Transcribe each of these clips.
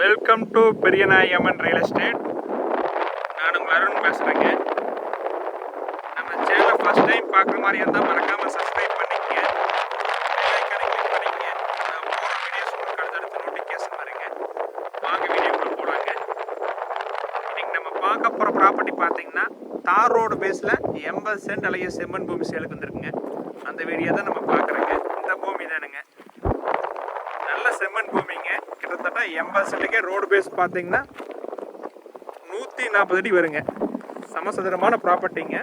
Welcome to Periyanayamman real estate நான் உங்கள் அருண் பேசுகிறேங்க நம்ம சேனலை ஃபஸ்ட் டைம் பார்க்குற மாதிரி இருந்தால் மறக்காமல் சப்ஸ்கிரைப் பண்ணிக்கங்க. பண்ணிக்கங்க. நான் போகிற வீடியோஸ் உங்களுக்கு அடுத்தடுத்து நோட்டிஃபிகேஷன் வருங்க. வாங்க வீடியோக்குள்ள போகலாங்க இன்னைக்கு நம்ம பார்க்க போகிற ப்ராப்பர்ட்டி பார்த்தீங்கன்னா தார் ரோடு பேஸில் எண்பது சென்ட் அலைய செம்மண் பூமி சேலுக்கு வந்துருக்குங்க. அந்த வீடியோ தான் நம்ம பார்க்குறோங்க. இந்த பூமி தானுங்க. நல்ல செம்மண் பூமிங்க. கிட்டத்தட்ட எண்பது சென்ட்டுக்கே ரோடு பேஸ் பார்த்தீங்கன்னா நூற்றி நாற்பது அடி வருங்க. சமசதுரமான ப்ராப்பர்ட்டிங்க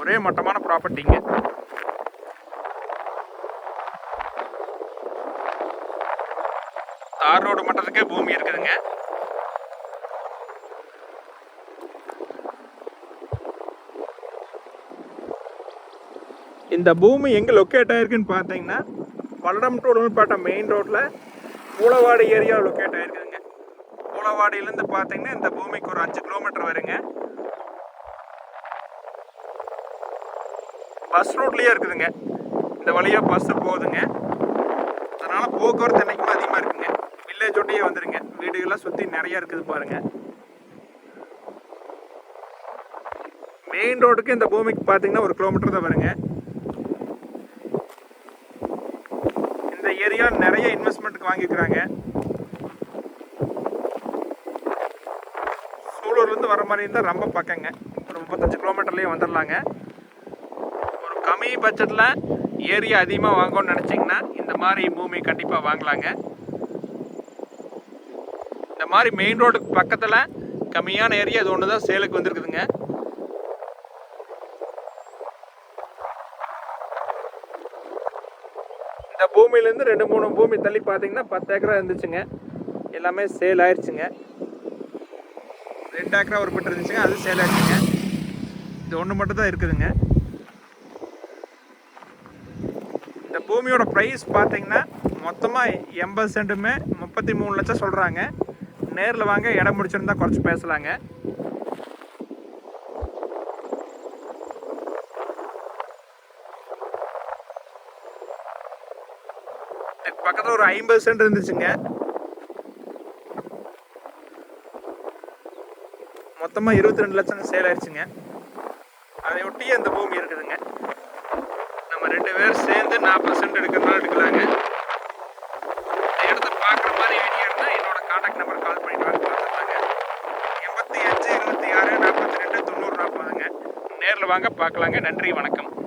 ஒரே மட்டமான ப்ராப்பர்ட்டிங்க தார் ரோடு மட்டத்துக்கே பூமி இருக்குதுங்க. இந்த பூமி எங்கே லொக்கேட் ஆகிருக்குன்னு பார்த்தீங்கன்னா பல்லடம் டு உடல்பேட்டை மெயின் ரோட்டில் கூலவாடி ஏரியா லொக்கேட் ஆகிருக்குதுங்க கூலவாடியிலேருந்து பார்த்தீங்கன்னா இந்த பூமிக்கு ஒரு அஞ்சு கிலோமீட்டர் வருங்க. பஸ் ரூட்லேயே இருக்குதுங்க. இந்த வழியாக பஸ்ஸு போகுதுங்க. அதனால் போக்குவரத்து என்றைக்குமே அதிகமாக இருக்குங்க. வில்லேஜ் ஒட்டியே வந்துடுங்க வீடுகள்லாம் சுற்றி நிறையா இருக்குது பாருங்கள் மெயின் ரோடுக்கு இந்த பூமிக்கு பார்த்தீங்கன்னா ஒரு கிலோமீட்டர் தான் வருங்க இந்த ஏரியா நிறைய இன்வெஸ்ட்மெண்ட்டுக்கு வாங்கிக்கிறாங்க. சூலூர்லேருந்து வர மாதிரி இருந்தால் ரொம்ப பக்கங்க. ஒரு முப்பத்தஞ்சு கிலோமீட்டர்லேயே வந்துடலாங்க ஒரு கம்மி பட்ஜெட்டில் ஏரியா அதிகமாக வாங்கணும்னு நினச்சிங்கன்னா இந்த மாதிரி பூமி கண்டிப்பாக வாங்கலாங்க. இந்த மாதிரி மெயின் ரோடுக்கு பக்கத்தில் கம்மியான ஏரியா இது ஒன்று தான் சேலுக்கு வந்துருக்குதுங்க. இந்த பூமியிலேருந்து ரெண்டு மூணு பூமி தள்ளி பார்த்தீங்கன்னா பத்து ஏக்கரா இருந்துச்சுங்க. எல்லாமே சேல் ஆயிடுச்சுங்க ரெண்டு ஏக்கரா ஒரு பட்டு இருந்துச்சுங்க அது சேல் ஆயிடுச்சுங்க இது ஒன்று மட்டும் தான் இருக்குதுங்க. இந்த பூமியோட ப்ரைஸ் பார்த்தீங்கன்னா மொத்தமாக எண்பது சென்ட்டுமே முப்பத்தி மூணு லட்சம் சொல்கிறாங்க நேரில் வாங்க இடம் முடிச்சிருந்தா குறைச்சி பேசலாங்க. பக்கத்தில் ஒரு ஐம்பது சென்ட் இருந்துச்சுங்க. மொத்தமாக இருபத்தி ரெண்டு லட்சம் சேல் ஆயிடுச்சுங்க அதை ஒட்டியே இந்த பூமி இருக்குதுங்க. நம்ம ரெண்டு பேர் சேர்ந்து நாற்பது சென்ட் எடுக்கிறதுனால எடுக்கலாங்க. இந்த இடத்த பார்க்குற மாதிரி வீடியோ இருந்தால் என்னோட காண்டாக்ட் நம்பர் கால் பண்ணிட்டு வாங்க. பார்த்துக்கலாங்க. எண்பத்தி அஞ்சு இருபத்தி ஆறு நாற்பத்தி ரெண்டு தொண்ணூறு நாற்பதுங்க. நேரில் வாங்க பார்க்கலாங்க. நன்றி வணக்கம்.